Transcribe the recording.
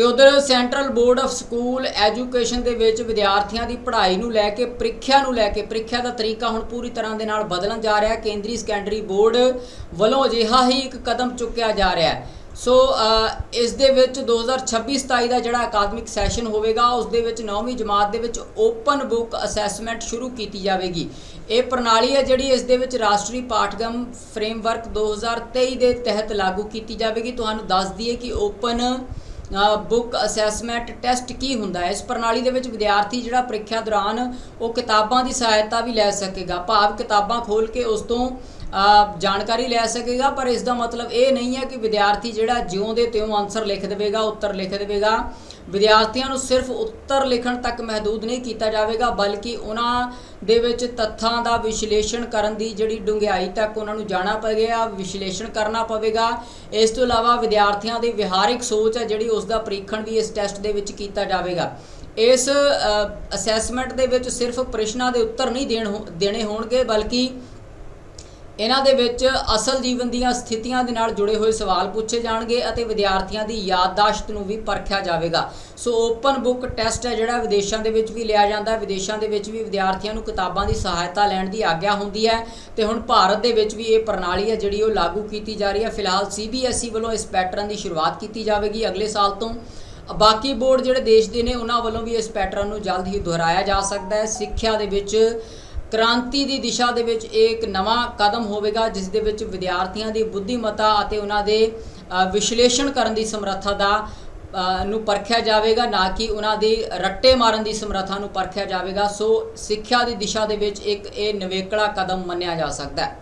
ਤੇ ਉਧਰ central board of school education ਦੇ ਵਿੱਚ ਵਿਦਿਆਰਥੀਆਂ ਦੀ ਪੜ੍ਹਾਈ ਨੂੰ ਲੈ ਕੇ, ਪ੍ਰੀਖਿਆ ਨੂੰ ਲੈ ਕੇ, ਪ੍ਰੀਖਿਆ ਦਾ ਤਰੀਕਾ ਹੁਣ ਪੂਰੀ ਤਰ੍ਹਾਂ ਦੇ ਨਾਲ ਬਦਲਣ ਜਾ ਰਿਹਾ ਹੈ। ਕੇਂਦਰੀ ਸੈਕੰਡਰੀ ਬੋਰਡ ਵੱਲੋਂ ਅਜਿਹਾ ਹੀ ਇੱਕ ਕਦਮ ਚੁੱਕਿਆ ਜਾ ਰਿਹਾ ਹੈ। ਸੋ ਇਸ ਦੇ ਵਿੱਚ 2026-27 ਦਾ ਜਿਹੜਾ ਅਕਾਦਮਿਕ ਸੈਸ਼ਨ ਹੋਵੇਗਾ, ਉਸ ਦੇ ਵਿੱਚ 9ਵੀਂ ਜਮਾਤ ਦੇ ਵਿੱਚ ਓਪਨ ਬੁੱਕ ਅਸੈਸਮੈਂਟ ਸ਼ੁਰੂ ਕੀਤੀ ਜਾਵੇਗੀ। ਇਹ ਪ੍ਰਣਾਲੀ ਹੈ ਜਿਹੜੀ ਇਸ ਦੇ ਵਿੱਚ ਰਾਸ਼ਟਰੀ ਪਾਠਗ੍ਰਮ ਫਰੇਮਵਰਕ 2023 ਦੇ ਤਹਿਤ ਲਾਗੂ ਕੀਤੀ ਜਾਵੇਗੀ। ਤੁਹਾਨੂੰ ਦੱਸ ਦਈਏ ਕਿ ਓਪਨ ਬੁੱਕ ਅਸੈਸਮੈਂਟ ਟੈਸਟ ਕੀ ਹੁੰਦਾ? ਹੈ ਇਸ ਪ੍ਰਣਾਲੀ ਦੇ ਵਿੱਚ ਵਿਦਿਆਰਥੀ ਜਿਹੜਾ ਪ੍ਰੀਖਿਆ ਦੌਰਾਨ ਉਹ ਕਿਤਾਬਾਂ ਦੀ ਸਹਾਇਤਾ ਵੀ ਲੈ ਸਕੇਗਾ। ਭਾਵ ਕਿਤਾਬਾਂ ਖੋਲ ਕੇ ਉਸ ਤੋਂ ਜਾਣਕਾਰੀ ਲੈ ਸਕੇਗਾ, ਪਰ ਇਸ ਦਾ ਮਤਲਬ ਇਹ ਨਹੀਂ ਹੈ ਕਿ ਵਿਦਿਆਰਥੀ ਜਿਹੜਾ ਜਿਉਂ ਦੇ ਤਿਉਂ ਆਨਸਰ ਲਿਖ ਦੇਵੇਗਾ, ਉੱਤਰ ਲਿਖ ਦੇਵੇਗਾ। ਵਿਦਿਆਰਥੀਆਂ ਨੂੰ ਸਿਰਫ ਉੱਤਰ ਲਿਖਣ ਤੱਕ ਮਹਦੂਦ ਨਹੀਂ ਕੀਤਾ ਜਾਵੇਗਾ, ਬਲਕਿ ਉਹਨਾਂ ਦੇ ਵਿੱਚ ਤੱਥਾਂ ਦਾ ਵਿਸ਼ਲੇਸ਼ਣ ਕਰਨ ਦੀ ਜਿਹੜੀ ਡੂੰਘਾਈ ਤੱਕ ਉਹਨਾਂ ਨੂੰ ਜਾਣਾ ਪਵੇਗਾ ਵਿਸ਼ਲੇਸ਼ਣ ਕਰਨਾ ਪਵੇਗਾ। ਇਸ ਤੋਂ ਇਲਾਵਾ ਵਿਦਿਆਰਥੀਆਂ ਦੀ ਵਿਹਾਰਿਕ ਸੋਚ ਹੈ ਜਿਹੜੀ ਉਸ ਦਾ ਪਰੀਖਣ ਵੀ ਇਸ ਟੈਸਟ ਦੇ ਵਿੱਚ ਕੀਤਾ ਜਾਵੇਗਾ। ਇਸ ਅਸੈਸਮੈਂਟ ਦੇ ਵਿੱਚ ਸਿਰਫ ਪ੍ਰਸ਼ਨਾਂ ਦੇ ਉੱਤਰ ਨਹੀਂ ਦੇਣ ਹੋ- ਦੇਣੇ ਹੋਣਗੇ, ਬਲਕਿ ਇਹਨਾਂ ਦੇ ਵਿੱਚ ਅਸਲ ਜੀਵਨ ਦੀਆਂ ਸਥਿਤੀਆਂ ਦੇ ਨਾਲ ਜੁੜੇ ਹੋਏ ਸਵਾਲ ਪੁੱਛੇ ਜਾਣਗੇ ਅਤੇ ਵਿਦਿਆਰਥੀਆਂ ਦੀ ਯਾਦਦਾਸ਼ਤ ਨੂੰ ਵੀ ਪਰਖਿਆ ਜਾਵੇਗਾ। ਸੋ ਓਪਨ ਬੁੱਕ ਟੈਸਟ ਹੈ ਜਿਹੜਾ ਵਿਦੇਸ਼ਾਂ ਦੇ ਵਿੱਚ ਵੀ ਲਿਆ ਜਾਂਦਾ ਹੈ। ਵਿਦੇਸ਼ਾਂ ਦੇ ਵਿੱਚ ਵੀ ਵਿਦਿਆਰਥੀਆਂ ਨੂੰ ਕਿਤਾਬਾਂ ਦੀ ਸਹਾਇਤਾ ਲੈਣ ਦੀ ਆਗਿਆ ਹੁੰਦੀ ਹੈ ਤੇ ਹੁਣ ਭਾਰਤ ਦੇ ਵਿੱਚ ਵੀ ਇਹ ਪ੍ਰਣਾਲੀ ਹੈ ਜਿਹੜੀ ਉਹ ਲਾਗੂ ਕੀਤੀ ਜਾ ਰਹੀ ਹੈ। ਫਿਲਹਾਲ CBSE ਵੱਲੋਂ ਇਸ ਪੈਟਰਨ ਦੀ ਸ਼ੁਰੂਆਤ ਕੀਤੀ ਜਾਵੇਗੀ ਅਗਲੇ ਸਾਲ ਤੋਂ। ਬਾਕੀ ਬੋਰਡ ਜਿਹੜੇ ਦੇਸ਼ ਦੇ ਨੇ, ਉਹਨਾਂ ਵੱਲੋਂ ਵੀ ਇਸ ਪੈਟਰਨ ਨੂੰ ਜਲਦ ਹੀ ਦੁਹਰਾਇਆ ਜਾ ਸਕਦਾ ਹੈ। ਸਿੱਖਿਆ ਦੇ ਵਿੱਚ ਕ੍ਰਾਂਤੀ ਦੀ ਦਿਸ਼ਾ ਦੇ ਵਿੱਚ ਇਹ ਇੱਕ ਨਵਾਂ ਕਦਮ ਹੋਵੇਗਾ, ਜਿਸ ਦੇ ਵਿੱਚ ਵਿਦਿਆਰਥੀਆਂ ਦੀ ਬੁੱਧੀਮਤਾ ਅਤੇ ਉਹਨਾਂ ਦੇ ਵਿਸ਼ਲੇਸ਼ਣ ਕਰਨ ਦੀ ਸਮਰੱਥਾ ਦਾ ਨੂੰ ਪਰਖਿਆ ਜਾਵੇਗਾ, ਨਾ ਕਿ ਉਹਨਾਂ ਦੀ ਰੱਟੇ ਮਾਰਨ ਦੀ ਸਮਰੱਥਾ ਨੂੰ ਪਰਖਿਆ ਜਾਵੇਗਾ। ਸੋ ਸਿੱਖਿਆ ਦੀ ਦਿਸ਼ਾ ਦੇ ਵਿੱਚ ਇੱਕ ਇਹ ਨਿਵੇਕਲਾ ਕਦਮ ਮੰਨਿਆ ਜਾ ਸਕਦਾ ਹੈ।